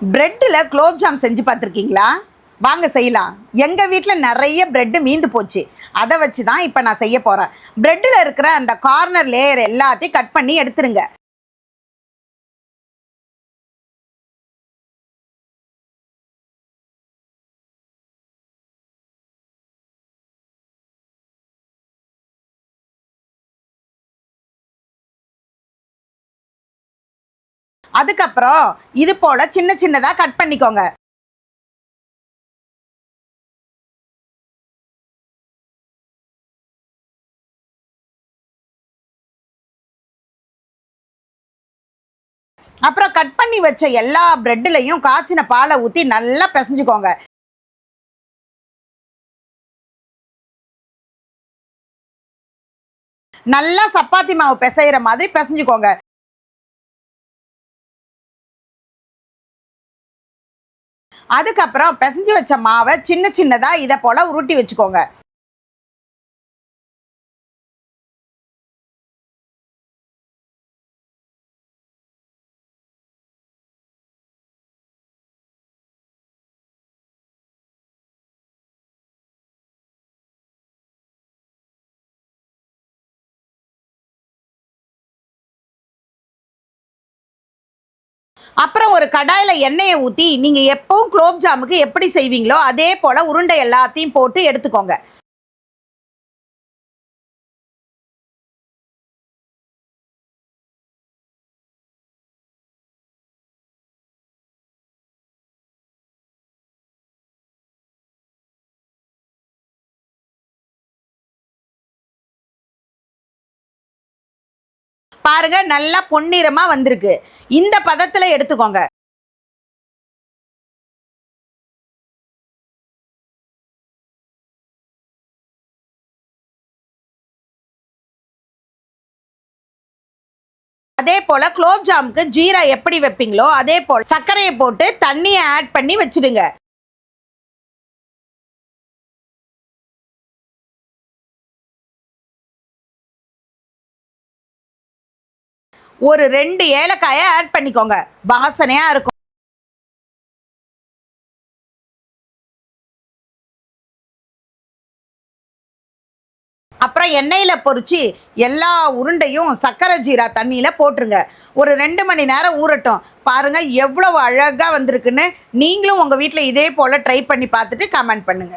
பிரெட்டில் குலோப்ஜாம் செஞ்சு பார்த்துருக்கீங்களா? வாங்க செய்யலாம். எங்கள் வீட்டில் நிறைய பிரெட்டு மீந்து போச்சு. அதை வச்சு தான் இப்போ நான் செய்ய போகிறேன் பிரெட்டில் இருக்கிற அந்த கார்னர் லேயர் எல்லாத்தையும் கட் பண்ணி எடுத்துருங்க. அதுக்கப்புறம் இது போல சின்ன சின்னதா கட் பண்ணிக்கோங்க. அப்புறம் கட் பண்ணி வச்ச எல்லா பிரெட்லையும் காய்ச்சின பாலை ஊற்றி நல்லா பிசைஞ்சுக்கோங்க. நல்லா சப்பாத்தி மாவு பிசைகிற மாதிரி பிசைஞ்சுக்கோங்க. அதுக்கப்புறம் பிசைஞ்சு வச்ச மாவை சின்ன சின்னதா இதை போல உருட்டி வச்சுக்கோங்க. அப்புறம் ஒரு கடாயில் எண்ணெயை ஊற்றி நீங்கள் எப்பவும் குலோப் ஜாமுக்கு எப்படி செய்வீங்களோ அதே போல் உருண்டை எல்லாத்தையும் போட்டு எடுத்துக்கோங்க. பாருங்க நல்லா பொன்னிறமா வந்திருக்கு. இந்த பதத்துல எடுத்துக்கோங்க. அதே போல குலோப்ஜாமுக்கு ஜீரா எப்படி வைப்பீங்களோ அதே போல சர்க்கரையை போட்டு தண்ணியை ஆட் பண்ணி வச்சிடுங்க. ஒரு ரெண்டு ஏலக்காயை ஆட் பண்ணிக்கோங்க. வாசனையா இருக்கும். அப்புறம் எண்ணெயில பொரிச்சு எல்லா உருண்டையும் சக்கரை ஜீரா தண்ணியில போட்டுருங்க. ஒரு ரெண்டு மணி நேரம் ஊறட்டும். பாருங்க எவ்வளவு அழகா வந்திருக்குன்னு நீங்களும் உங்க வீட்டில் இதே போல ட்ரை பண்ணி பார்த்துட்டு கமெண்ட் பண்ணுங்க.